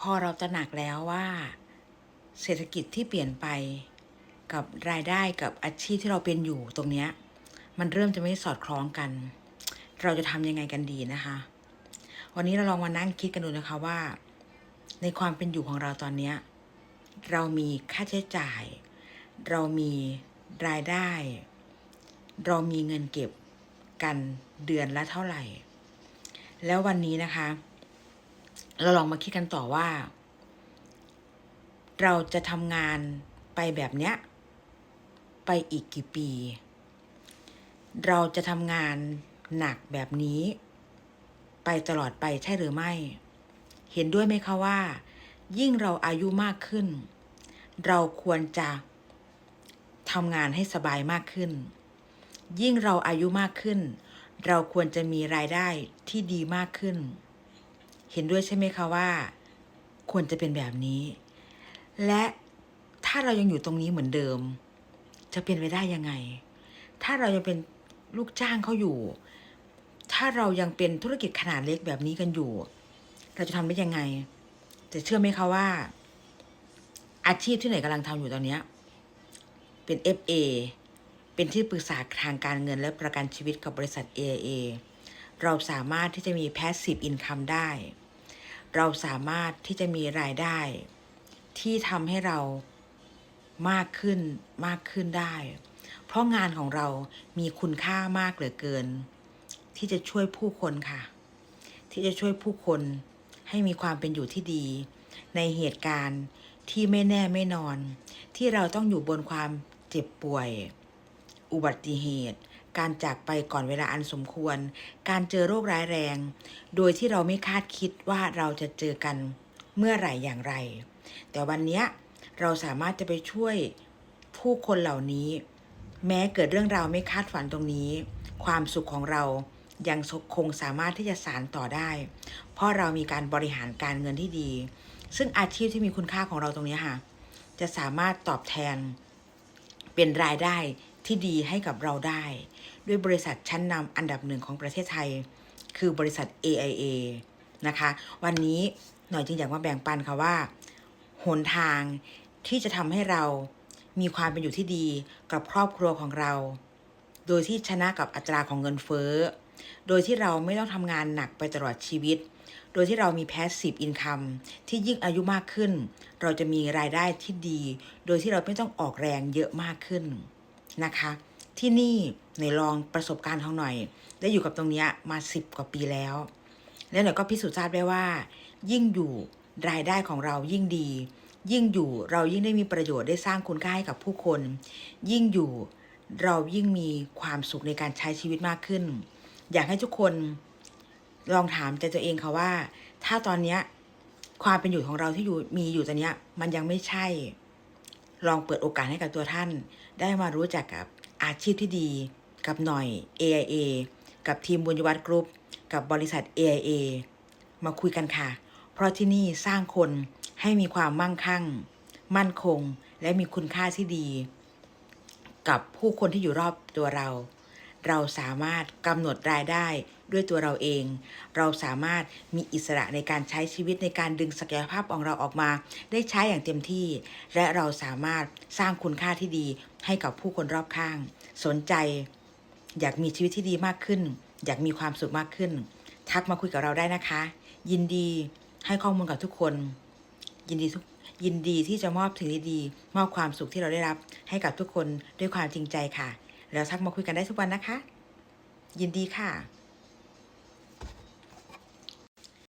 พอเราตระหนักแล้วว่า เศรษฐกิจที่เปลี่ยนไปกับรายได้กับอาชีพที่เราเป็นอยู่ตรงเนี้ยมันเริ่มจะไม่สอดคล้องกัน เราจะทำยังไงกันดีนะคะ วันนี้เราลองมานั่งคิดกันดูนะคะว่า ในความเป็นอยู่ของเราตอนเนี้ยเรามีค่าใช้จ่าย เรามีรายได้ เรามีเงินเก็บกันเดือนละเท่าไหร่ แล้ววันนี้นะคะ เราลองมาคิดกันต่อว่า เราจะทำงานไปแบบเนี้ย ไปอีกกี่ปี เราจะทำงานหนักแบบนี้ ไปตลอดไปใช่หรือไม่ เห็นด้วยไหมคะว่า ยิ่งเราอายุมากขึ้น เราควรจะทำงานให้สบายมากขึ้น ยิ่งเราอายุมากขึ้น เราควรจะมีรายได้ที่ดีมากขึ้น เห็นด้วยใช่ไหมคะว่า ควรจะเป็นแบบนี้ และถ้าเรายังอยู่ตรงนี้เหมือนเดิม จะเป็นไปได้ยังไง ถ้าเรายังเป็นลูกจ้างเขาอยู่ ถ้าเรายังเป็นธุรกิจขนาดเล็กแบบนี้กันอยู่ เราจะทำได้ยังไงแต่เชื่อไหมคะว่า อาชีพที่ไหนกำลังทำอยู่ตอนเนี้ยเป็น FA เป็นที่ปรึกษาทางการเงินและประกันชีวิตกับบริษัท AIA เราสามารถที่จะมี passive income ได้ เราสามารถที่จะมีรายได้ ที่ทำให้เรามากขึ้นมากขึ้นได้ เพราะงานของเรามีคุณค่ามากเหลือเกิน ที่จะช่วยผู้คนค่ะ ที่จะช่วยผู้คนให้มีความเป็นอยู่ที่ดี ในเหตุการณ์ที่ไม่แน่ไม่นอน ที่เราต้องอยู่บนความเจ็บป่วย อุบัติเหตุ การจากไปก่อนเวลาอันสมควร การเจอโรคร้ายแรง โดยที่เราไม่คาดคิดว่าเราจะเจอกันเมื่อไหร่อย่างไร แต่วันนี้เราสามารถจะไปช่วยผู้คนเหล่านี้ แม้เกิดเรื่องราวไม่คาดฝันตรงนี้ ความสุขของเรายังคงสามารถที่จะสานต่อได้ เพราะเรามีการบริหารการเงินที่ดี ซึ่งอาชีพที่มีคุณค่าของเราตรงนี้ค่ะ จะสามารถตอบแทนเป็นรายได้ ที่ดีให้กับเราได้ ด้วยบริษัทชั้นนำอันดับหนึ่งของประเทศไทย คือบริษัท AIA นะคะ วันนี้หน่อยจึงอยากมาแบ่งปันค่ะว่าหนทางที่จะทำให้เรามีความเป็นอยู่ที่ดีกับครอบครัวของเรา โดยที่ชนะกับอัตราของเงินเฟ้อ โดยที่เราไม่ต้องทำงานหนักไปตลอดชีวิต โดยที่เรามี passive income ที่ยิ่งอายุมากขึ้น เราจะมีรายได้ที่ดี โดยที่เราไม่ต้องออกแรงเยอะมากขึ้น นะคะ ที่นี่ในลองประสบการณ์ของหน่อย ได้อยู่กับตรงนี้มาสิบกว่าปีแล้ว แล้วหน่อยก็พิสูจน์ทราบได้ว่า ยิ่งอยู่รายได้ของเรายิ่งดี ยิ่งอยู่เรายิ่งได้มีประโยชน์ได้สร้างคุณค่าให้กับผู้คน ยิ่งอยู่เรายิ่งมีความสุขในการใช้ชีวิตมากขึ้น อยากให้ทุกคนลองถามใจตัวเองค่ะว่า ถ้าตอนเนี้ยความเป็นอยู่ของเราที่อยู่มีอยู่ตอนเนี้ยมันยังไม่ใช่ ลองเปิดโอกาสให้กับตัวท่าน ได้มารู้จักกับอาชีพที่ดี กับหน่อย AIA กับทีมบุญยวัฒน์กรุ๊ปกับบริษัท AIA มาคุยกันค่ะ เพราะที่นี่สร้างคนให้มีความมั่งคั่ง มั่นคง และมีคุณค่าที่ดี กับผู้คนที่อยู่รอบตัวเรา เราสามารถกำหนดรายได้ ด้วยตัวเราเอง เราสามารถมีอิสระในการใช้ชีวิตในการดึงศักยภาพของเราออกมา ได้ใช้อย่างเต็มที่ และเราสามารถสร้างคุณค่าที่ดีให้กับผู้คนรอบข้าง สนใจ อยากมีชีวิตที่ดีมากขึ้น อยากมีความสุขมากขึ้น ทักมาคุยกับเราได้นะคะ ยินดีให้ข้อมูลกับทุกคน ยินดีทุกยินดีที่จะมอบถึงดีๆมอบความสุขที่เราได้รับ ให้กับทุกคนด้วยความจริงใจค่ะ แล้วทักมาคุยกันได้ทุกวันนะคะ ยินดีค่ะ